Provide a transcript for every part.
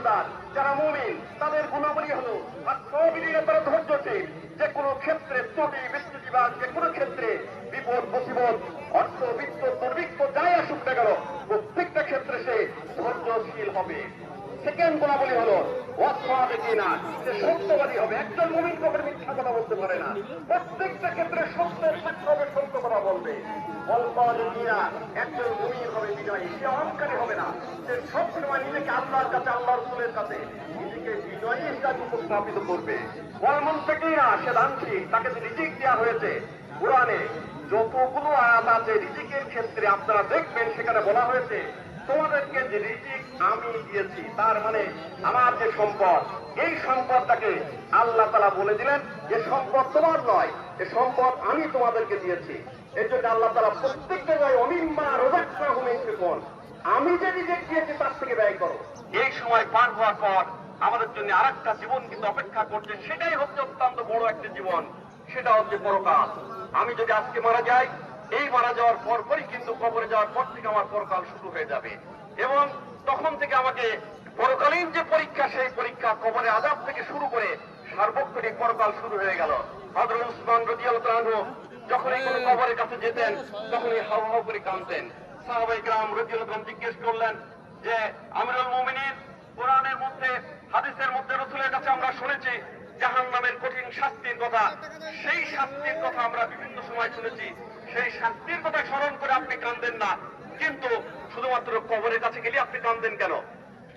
ইমানদার যারা মুমিন, তাদের গুণাবলী হলো তারা ধৈর্যশীল। যে কোনো ক্ষেত্রে ত্রুটি বিচ্যুতিবাদ যে কোনো ক্ষেত্রে বিপদ মুসিবত অর্থ বিত্ত দুর্ভিক্ষ যাই আসুক না কেন, প্রত্যেকটা ক্ষেত্রে সে ধৈর্যশীল হবে। সেকেন্ড গুণাবলী হলো সত্যবাদী হবে। একজন মুমিন মিথ্যা কথা বলতে পারে না। প্রত্যেকটা ক্ষেত্রে সত্যের সত্য কথা বলবে। তাকে রিজিক দেওয়া হয়েছে যতগুলো আয়াত আছে, রিজিকের ক্ষেত্রে আপনারা দেখবেন, সেখানে বলা হয়েছে তোমাদেরকে যে রিজিক আমি দিয়েছি, তার মানে আমার যে সম্পদ, এই সম্পদটাকে আল্লাহ তালা বলে দিলেন যে সম্পদ তোমার নয়, এ সম্পদ আমি তোমাদেরকে দিয়েছি। এর জন্য আল্লাহ তালা প্রত্যেক জায়গায় অমিম্মা রোজাক্ষা হুমেন আমি যে রিজিক দিয়েছি, তার থেকে ব্যয় করো। এই সময় পার হওয়ার পর আমাদের জন্য আরেকটা জীবন কিন্তু অপেক্ষা করছে, সেটাই হচ্ছে অত্যন্ত বড় একটা জীবন, সেটা হচ্ছে পরকাল। আমি যদি আজকে মারা যাই এই মারা যাওয়ার পর পরই কিন্তু কবরে যাওয়ার পর থেকে আমার পরকাল শুরু হয়ে যাবে। এবং তখন থেকে আমাকে পরকালীন যে পরীক্ষা, সেই পরীক্ষা কবরে আজাব থেকে শুরু করে সার্বক্ষণিক পরকাল শুরু হয়ে গেল। হজরত উসমান রদিয়ালু যখনই কোনো কবরের কাছে যেতেন, তখনই হাউ হাউ করে কাঁদতেন। সাহাবাই গ্রাম রদিয়াল জিজ্ঞেস করলেন যে, আমিরুল মোমিনীর কোরআনের মধ্যে, হাদিসের মধ্যে রসুলের কাছে আমরা শুনেছি জাহান কঠিন শাস্তির কথা, সেই শাস্তির কথা আমরা বিভিন্ন সময় শুনেছি। সেই শাস্তির কথা স্মরণ করে আপনি কান্দেন না। কিন্তু শুধুমাত্র কবরের কাছে গেলে আপনি কান্দেন কেন?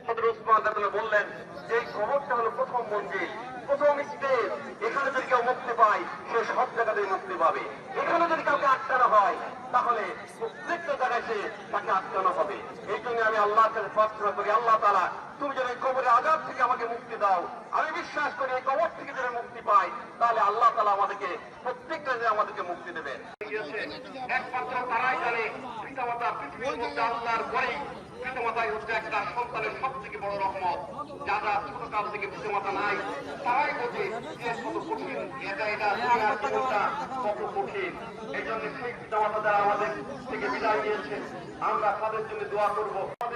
হজরত উসমান রাদিয়াল্লাহু বললেন, যে এই কবরটা হলো প্রথম মন্দির, প্রথম স্টেজ, এখানে যদি কেউ মুক্তি পায়, সে সব জায়গাতেই মুক্তি পাবে। এখানে যদি কাউকে আটকানো হয়, তাহলে প্রত্যেকটা জায়গায় সে তাকে আটকানো হবে। এই জন্য আমি আল্লাহর কাছে প্রার্থনা করি, আল্লাহ তালা তুমি যেন এই কবরের আজাদ থেকে আমাকে মুক্তি দাও। আমি বিশ্বাস করি এই কবর থেকে যেন মুক্তি পাই তাহলে আল্লাহ তালা আমাদেরকে প্রত্যেকটা যে আমাদেরকে মুক্তি দেবেন। একমাত্র তারাই জানে পিতামাতা পৃথিবীর আল্লাহর পরেই পিতামাতাই হচ্ছে একটা সন্তানের সব থেকে বড় রহমত। যারা ছোটকাল থেকে পিতামাতা নাই, তারাই বোঝে যে কত কঠিন, এটা এটা জীবনটা কত কঠিন। এই জন্য সেই পিতামাতা আমাদের থেকে বিদায় আমরা তাদের জন্য দোয়া করব।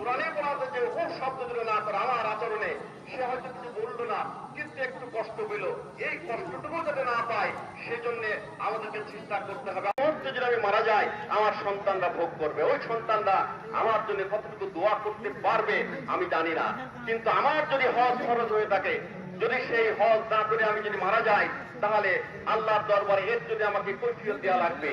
কোরআনে বলা হচ্ছে যে ও শব্দ যেন না করে আমার আচরণে। সে হয়তো কিছু বলল না, কিন্তু একটু কষ্ট পেল। এই কষ্টটুকু যাতে না পায়, সেজন্য আমাদেরকে চিন্তা করতে হবে। যদি আমি মারা যাই, আমার সন্তানরা ভোগ করবে। ওই সন্তানরা আমার জন্য কতটুকু দোয়া করতে পারবে, আমি জানি না। কিন্তু আমার যদি হজ খরচ হয়ে থাকে, যদি সেই হজ না করে আমি যদি মারা যাই, তাহলে আল্লাহর দরবারে এর যদি আমাকে কৈফিয়ত দেওয়া লাগবে।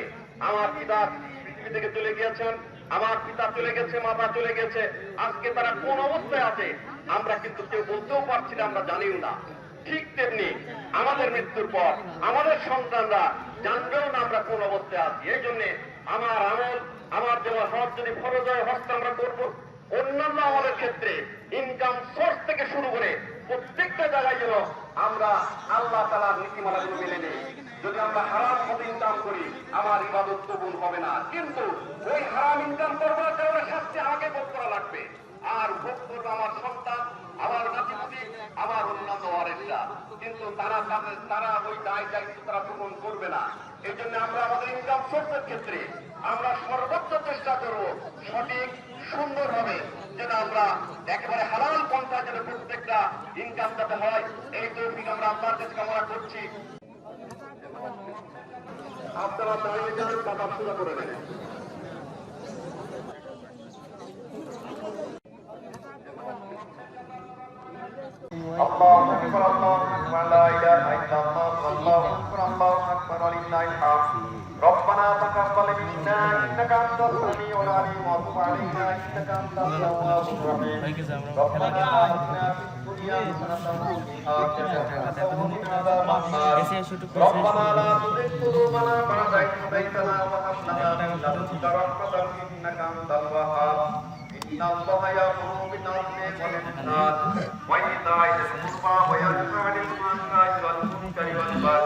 আমার পিতা পৃথিবী থেকে চলে গিয়েছেন আমার পিতা চলে গেছে, মাতা চলে গেছে। আজকে তারা কোন অবস্থায় আছে? আমরা কিন্তু কেউ বলতেও পারছি না, আমরা জানিও না। ঠিক তেমনি আমাদের মৃত্যুর পর আমাদের সন্তানরা জানবেও না আমরা কোন অবস্থায় আছি। এই জন্য আমার আমল, আমার যেমন হজ যদি ফরজ হয়, হজটা আমরা করব। অন্যান্য আমাদের ক্ষেত্রে ইনকাম সোর্স থেকে শুরু করে প্রত্যেকটা জায়গায় যেন আমরা আল্লাহ তালার নীতিমালাগুলো মেনে নেই। যদি আমরা হারাম পথে ইনকাম করি, আমার ইবাদত কবুল হবে না। কিন্তু ওই হারাম ইনকাম করবার কারণে শাস্তি আমাকে ভোগ করা লাগবে। আর ভোগ করবে আমার সন্তান, আমার নাতিপুতি আমার অন্যান্য ওয়ারেসরা। কিন্তু তারা তাদের, তারা ওই দায় দায়িত্ব তারা পূরণ করবে না। এই জন্য আমরা আমাদের ইনকাম সোর্সের ক্ষেত্রে আমরা সর্বোচ্চ চেষ্টা করব সঠিক সুন্দর হবে যেন আমরা একেবারে হালাল পন্থা যেন প্রত্যেকটা ইনকাম যাতে হয়, এই তৌফিক আমরা আল্লাহর কাছে কামনা করছি আপনারা দাঁড়িয়ে যান কথা শুরু করে নেন الله أكبر الله أكبر لا إله إلا الله الله أكبر الله أكبر ولله الحمد ربنا تقبل منا إنك أنت السميع العليم وتب علينا إنك أنت التواب الرحيم ربنا آتنا في الدنيا حسنة وفي الآخرة حسنة وقنا عذاب النار ربنا لا تزغ قلوبنا بعد إذ هديتنا وهب لنا من لدنك رحمة إنك أنت الوهاب إن الله يأمر بالعدل والإحسان وإيتاء ذي القربى وينهى والفعل والمنكر والمنكر والبغي يعظكم لعلكم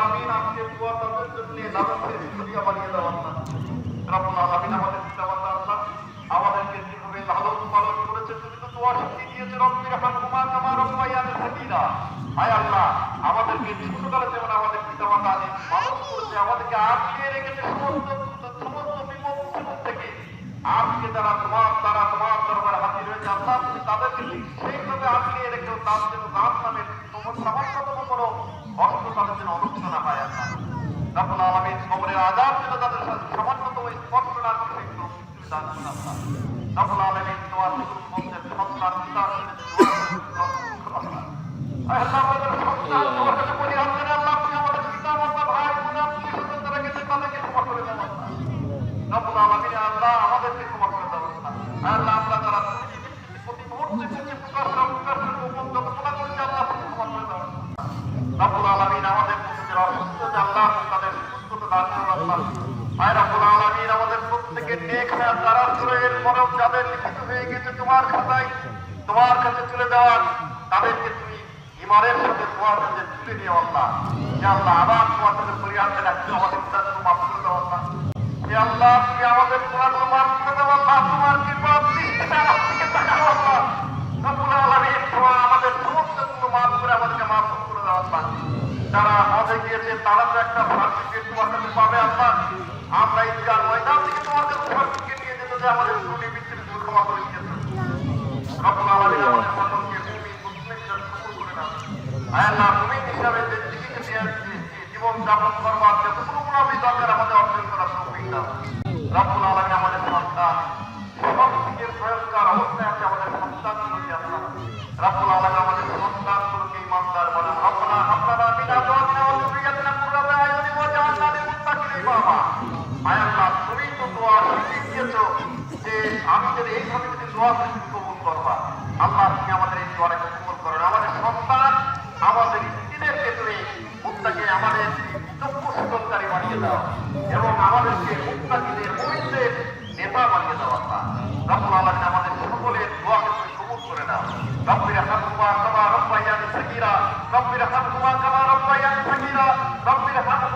তাদের জন্য নামাজের বানিয়ে দাও আল্লাহ দোয়া আজকে যারা তোমার, তারা তোমার দরবারে হাজির হয়েছে, আল্লাহ তাদেরকে সেইভাবে আটকে রেখেও তার জন্য তার নামে তোমার সামান্যতম কোনো অস্ত্র তাদের জন্য অনুষ্ঠিত হয় আল্লাহ। রব্বুল আলামিন কবরের আযাব যেন তাদের সাথে সামান্যতম স্পর্শ না করে মৃত্যু দান করে দেন আল্লাহ। আমরা যারা প্রতি মুহূর্তে প্রকাশ আমাদের মধ্যে যারা অসুস্থ আছে আল্লাহ তাদের সুস্থতা দান করুন আল্লাহ আয় রব্বুল আলামিন আমাদের প্রত্যেকের নেক হায়াত দ্বারা এর পরেও যাদের লিখিত হয়ে গেছে তোমার খাতায়, তোমার কাছে তুলে দেওয়ার, তাদেরকে তুমি ইমানের সাথে তোমার কাছে তুলে নিও আল্লাহ। যে আল্লাহ, আবার তোমার কাছে ফরিয়াদে রাখছো আমাদের গুণাগুলো মাফ করে দাও আল্লাহ। হে আল্লাহ, তুমি আমাদের গুণাগুলো মাফ করে দাও আল্লাহ, তোমার কৃপা দৃষ্টিতে আমার তাকাও আল্লাহ। রব্বুল আলামিন তোমার, আমাদের সমস্তগুলো মাফ করে আমাদেরকে মাফ করে দাও আল্লাহ। যারা হজে গিয়েছে, তারা তো একটা সার্টিফিকেট তোমার কাছে পাবে আল্লাহ। আমরা ইন্ডিয়ার ময়দান থেকে তোমার কাছে সার্টিফিকেট নিয়ে যেতে যে আমাদের ত্রুটি বিচ্ছিন্ন দূর ক্ষমা করে দিয়েছে রব্বুল আলামিন আমাদের সকলকে মুমিন মুসলিমদের কবুল করে নাও। আয় আল্লাহ হিসাবে যে জীবিকা জীবন যাপন করবার যতটুকু গুণাবলী দরকার আমাদের অর্জন করার তৌফিক দাও। রব্বুল আলামিন আমাদের সন্তান সব থেকে ভয়ঙ্কর অবস্থায় আছে আমাদের সন্তানগুলোকে রব্বুল আলামিন আমাদের এইভাবে দোয়া করি তুমি কবুল করবা আল্লাহ তুমি আমাদের এই দোয়াটাকে কবুল করো আমাদের সন্তান আমাদের স্ত্রীদেরকে তুমি মুত্তাকে আমাদের চক্ষু শীতলকারী বানিয়ে দাও এবং আমাদেরকে মুত্তাকিদের মুমিনদের নেতা বানিয়ে দাও রব্বুল আলামিন আমাদের সকলের দোয়াকে তুমি কবুল করে নাও রব্বির হামহুমা কামা রব্বায়ানি সাগীরা রব্বির হামহুমা কামা রব্বায়ানি সাগীরা রব্বির হামহুমা